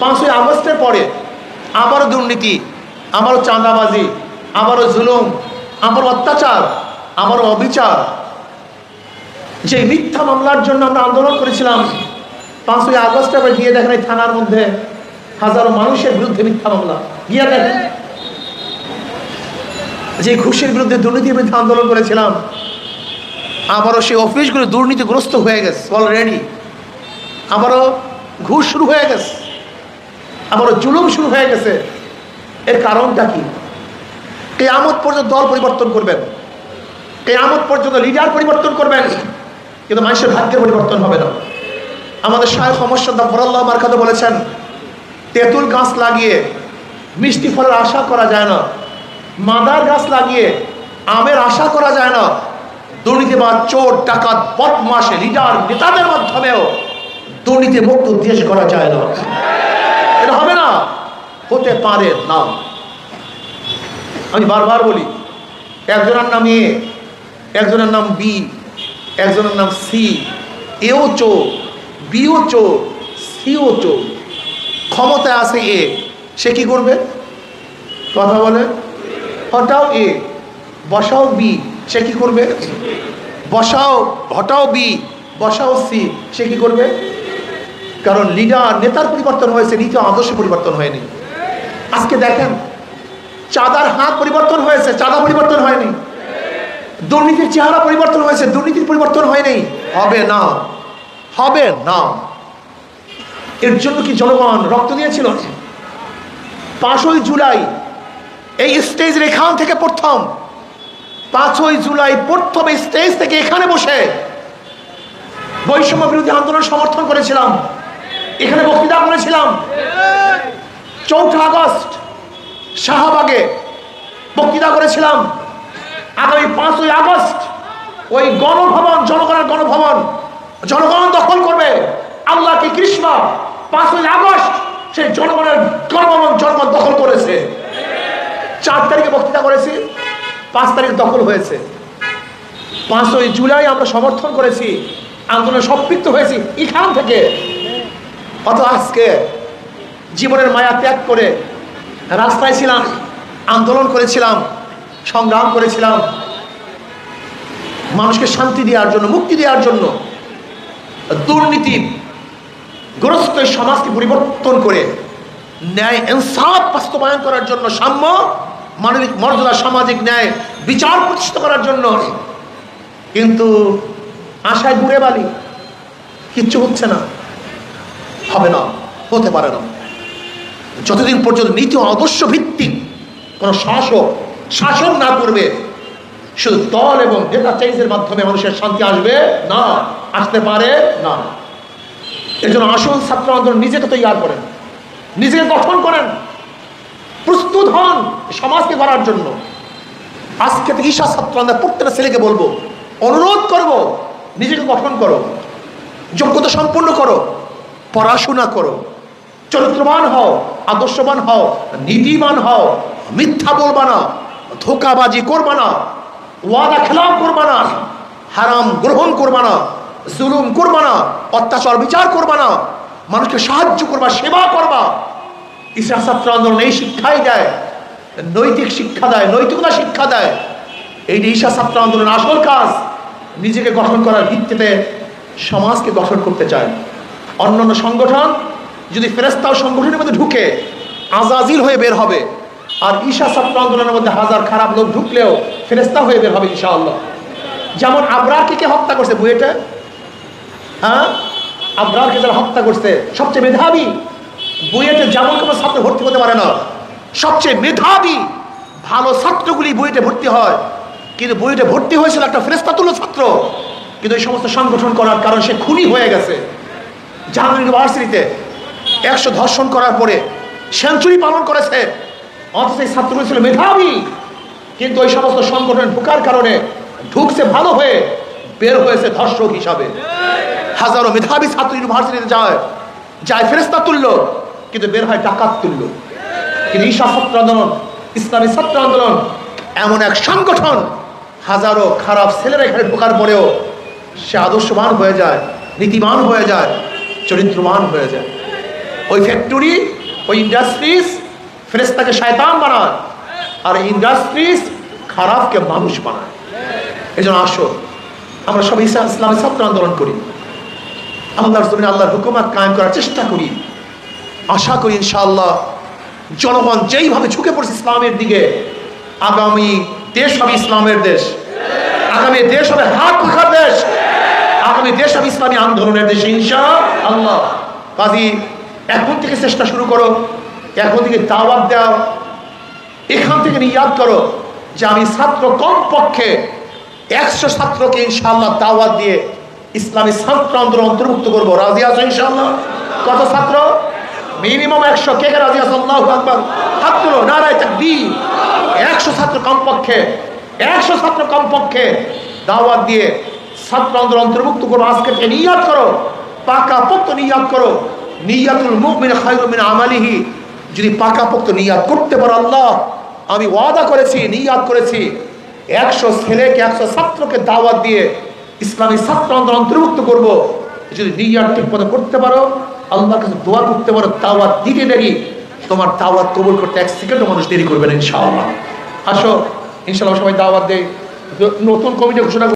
পাঁচই আগস্টের পরে আবারও দুর্নীতি, আবারও চাঁদাবাজি, আবারও জুলুম, আবারও অত্যাচার, আবারও অবিচার। যে মিথ্যা মামলার জন্য আমরা আন্দোলন করেছিলাম, পাঁচই আগস্টে আবার গিয়ে দেখেন এই থানার মধ্যে হাজারো মানুষের বিরুদ্ধে মিথ্যা মামলা। গিয়ে দেখেন যে ঘুষের বিরুদ্ধে দুর্নীতির বিরুদ্ধে আন্দোলন করেছিলাম, আবারও সেই অফিসগুলো দুর্নীতিগ্রস্ত হয়ে গেছে অলরেডি আবারও ঘুষ শুরু হয়ে গেছে। আবারও জুলুম শুরু হয়ে গেছে। এর কারণটা কি? কেয়ামত পর্যন্ত দল পরিবর্তন করবেন। কেয়ামত পর্যন্ত লিডার পরিবর্তন করবেন। কিন্তু মানুষের ভাগ্যের পরিবর্তন হবে না। আমাদের শাহেখ সমস্যা ফরাল্লাহ মার্কাতে বলেছেন, তেঁতুল গাছ লাগিয়ে মিষ্টি ফলের আশা করা যায় না। মাদার গাছ লাগিয়ে আমের আশা করা যায় না। দুর্নীতিবাদ চোর, ডাকাত বদমাস লিডার, নেতাদের মাধ্যমেও দুর্নীতি মুক্ত দেশ করা যায় না। হতে পারে না আমি বারবার বলি, একজনের নাম এ, একজনের নাম বি, একজনের নাম সি, এও চোর বিও চোর সিও চোর ক্ষমতায় আছে এ, সে কি করবে? কথা বলে, হটাও এ, বসাও বি, সে কি করবে? বসাও, হটাও বি, বসাও সি, সে কি করবে? কারণ লিডার নেতার পরিবর্তন হয়েছে, নীতি আদর্শ পরিবর্তন হয়নি। আজকে দেখেন, চাঁদার হাত পরিবর্তন হয়েছে, চাঁদা পরিবর্তন হয়নি। দুর্নীতির চেহারা পরিবর্তন হয়েছে, দুর্নীতির পরিবর্তন হয়নি। হবে না হবে না। এর জন্য কি জনগণ রক্ত দিয়েছিল? পাঁচই জুলাই, এই স্টেজের এখান থেকে প্রথম। পাঁচই জুলাই প্রথম স্টেজ থেকে এখানে বসে বৈষম্য বিরোধী আন্দোলন সমর্থন করেছিলাম। এখানে বক্তৃতা করেছিলাম। চৌঠা আগস্ট শাহবাগে বক্তৃতা করেছিলাম। আগামী পাঁচই আগস্ট ওই গণভবন, জনগণের গণভবন, জনগণ দখল করবে। আল্লাহ কি কৃষ্ণা? পাঁচই আগস্ট সেই জনগণের গণভবন, জনগণ দখল করেছে। চার তারিখে বক্তৃতা করেছি, পাঁচ তারিখ দখল হয়েছে। পাঁচই জুলাই আমরা সমর্থন করেছি, আন্দোলনে সম্পৃক্ত হয়েছি এখান থেকে। অত আজকে জীবনের মায়া ত্যাগ করে রাস্তায় ছিলাম, আন্দোলন করেছিলাম, সংগ্রাম করেছিলাম। মানুষকে শান্তি দেওয়ার জন্য, মুক্তি দেওয়ার জন্য দুর্নীতি গ্রস্ত সমাজকে পরিবর্তন করে ন্যায় ইনসাফ বাস্তবায়ন করার জন্য সাম্য মানবিক মর্যাদা, সামাজিক ন্যায় বিচার প্রতিষ্ঠিত করার জন্য। কিন্তু আশায় দূরে বালি, কিচ্ছু হচ্ছে না, হবে না, হতে পারে না। যতদিন পর্যন্ত নীতি আদর্শ ভিত্তিক কোনো শাসক শাসন না করবে, শুধু দল এবং ডেটা চেঞ্জের মাধ্যমে মানুষের শান্তি আসবে না, আসতে পারে না। এর জন্য আসল ছাত্র আন্দোলন নিজেকে তৈরি করেন নিজেকে গঠন করেন, প্রস্তুত হন সমাজকে গড়ার জন্য। আজকে থেকে ঈশা ছাত্র আন্দোলন প্রত্যেকটা ছেলেকে বলব, অনুরোধ করব, নিজেকে গঠন করো, যোগ্যতা সম্পূর্ণ করো, পড়াশোনা করো। চরিত্রবান হও, আদর্শবান হও, নীতিবান হও, মিথ্যা বলবা না, ধোকাবাজি করবা না, ওয়াদা খেলাপ করবা না, হারাম গ্রহণ করবা না, জুলুম করবা না, অত্যাচার বিচার করবা না, মানুষকে সাহায্য করবা, সেবা করবা। ইসরা ছাত্র আন্দোলন এই শিক্ষাই দেয়, নৈতিক শিক্ষা দেয়, নৈতিকতা শিক্ষা দেয়। এই যে ঈশা ছাত্র আন্দোলন আসল কাজ, নিজেকে গঠন করার ভিত্তিতে সমাজকে গঠন করতে চায়। অন্যান্য সংগঠন যদি ফেরেস্তাও সংগঠনের মধ্যে ঢুকে আজাজিল হয়ে বের হবে, আর ঈশা ছাত্র আন্দোলনের মধ্যে হাজার খারাপ লোক ঢুকলেও ফেরেস্তা হয়ে বের হবে ঈশা আল্লাহ যেমন আবরারকে কে হত্যা করছে বুয়েটে হ্যাঁ? আবরারকে যারা হত্যা করছে, সবচেয়ে মেধাবী বুয়েটে যেমন কোনো ছাত্র ভর্তি হতে পারে না। সবচেয়ে মেধাবী, ভালো ছাত্রগুলি বুয়েটে ভর্তি হয়। কিন্তু বুয়েটে ভর্তি হয়েছিল একটা ফেরেস্তাতুল্য ছাত্র। কিন্তু এই সমস্ত সংগঠন করার কারণ সে খুনি হয়ে গেছে। জাহাঙ্গীর ইউনিভার্সিটিতে একশো ধর্ষণ করার পরে সেঞ্চুরি পালন করেছে। অথচ এই ছাত্রগুলো ছিল মেধাবী। কিন্তু ওই সমস্ত সংগঠনে ঢোকার কারণে ঢুকছে ভালো হয়ে বের হয়েছে ধর্ষক হিসাবে। হাজারো মেধাবী ছাত্র ইউনিভার্সিটিতে যায়। যায় ফেরেস্তা তুললো কিন্তু বের হয় ডাকাত তুললো কিন্তু ঈশা ছাত্র আন্দোলন, ইসলামী ছাত্র আন্দোলন, এমন এক সংগঠন হাজারো খারাপ ছেলেরা এখানে ঢোকার পরেও সে আদর্শবান হয়ে যায়, নীতিবান হয়ে যায়, চরিত্রবান হয়ে যায়। ওই ফ্যাক্টরি ওই ইন্ডাস্ট্রিজ ফেরেস্তাকে শয়তান বানায়। আর ইন্ডাস্ট্রিজ খারাপকে মানুষ বানায়। এই জন্য আসো, আমরা সব ইসলাম ইসলামের ছাত্র আন্দোলন করি। আল্লাহর জমিনে আল্লাহর হুকুমাত কায়েম করার চেষ্টা করি। আশা করি ইনশাআল্লাহ জনগণ যেইভাবে ঝুঁকে পড়ছে ইসলামের দিকে, আগামী দেশ হবে ইসলামের দেশ। আগামী দেশ হবে হাত দেশ। আগামী দেশ হবে ইসলামী আন্দোলনের দেশ ইনশা আল্লাহ কাজী এখন থেকে চেষ্টা শুরু করো, এখন থেকে দাওয়াত দাও। এখান থেকে নিয়াদ করো যে আমি ছাত্র কমপক্ষে একশো ছাত্রকে ইনশাআল্লাহ দাওয়াত দিয়ে ইসলামী ছাত্র আন্দোলন অন্তর্ভুক্ত করব। রাজি আছো ইনশাআল্লাহ? কত ছাত্র? মিনিমাম একশো। কে কে রাজি আছো? হাত তুলো, নারায় তাকবীর। একশো ছাত্র কমপক্ষে, একশো ছাত্র কমপক্ষে দাওয়াত দিয়ে ছাত্র আন্দোলন অন্তর্ভুক্ত করো আজকে নিয়াদ করো, পাকা পক্ত নিয়াদ করো। নিয়াতুল মুমিন খায়রুম মিন আমালিহি। যদি পাকা পক্ত নিয়াদ করতে পারো আল্লাহ, আমি ওয়াদা করেছি নিয়াদ করেছি। একশো ছেলেকে, একশো ছাত্রকে দাওয়াত দিয়ে ইসলামী ছাত্র আন্দোলন অন্তর্ভুক্ত করব। যদি নিয়াদ ঠিক মতো করতে পারো, আল্লাহর কাছে দোয়া করতে পারো, দাওয়াত দিতে দেরি, তোমার দাওয়াত কবুল করতে এক সেকেন্ডও মানুষ দেরি করবে না, ইনশাআল্লাহ। আসো, ইনশাআল্লাহ সবাই দাওয়াত দেয়। নতুন কমিটি ঘোষণা